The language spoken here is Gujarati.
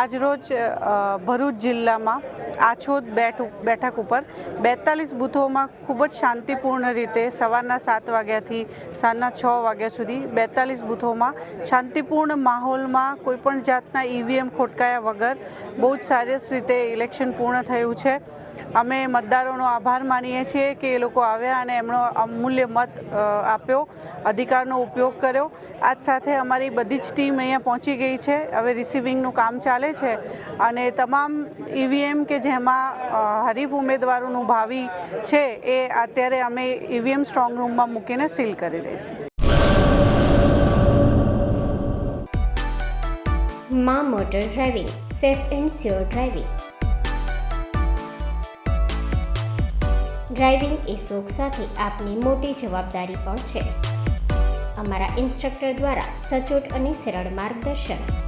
આજરોજ ભરૂચ જિલ્લામાં આછોદ બેઠ, બેઠક ઉપર બેતાલીસ બૂથોમાં ખૂબ જ શાંતિપૂર્ણ રીતે સવારના સાત વાગ્યાથી સાંજના છ વાગ્યા સુધી બેતાલીસ બૂથોમાં શાંતિપૂર્ણ માહોલમાં કોઈપણ જાતના ઈવીએમ ખોટકાયા વગર બહુ જ સરસ રીતે ઇલેક્શન પૂર્ણ થયું છે. અમે મતદારોનો આભાર માનીએ છીએ કે એ લોકો આવ્યા અને એમનો અમૂલ્ય મત આપ્યો, અધિકારનો ઉપયોગ કર્યો. આજ સાથે અમારી બધી જ ટીમ અહીંયા પહોંચી ગઈ છે. હવે રિસીવિંગનું કામ ચાલે છે. અને તમામ ઈવીએમ કે જેમાં હરીફ ઉમેદવારોનું ભાવિ છે, એ અત્યારે અમે ઈવીએમ સ્ટ્રોંગ રૂમમાં મૂકીને સીલ કરી દઈશું. મા motor driving, safe and sure driving. Driving એ શોખ સાથે આપની મોટી જવાબદારી પણ છે. અમારા ઇન્સ્ટ્રક્ટર દ્વારા સચોટ અને સરળ માર્ગદર્શન.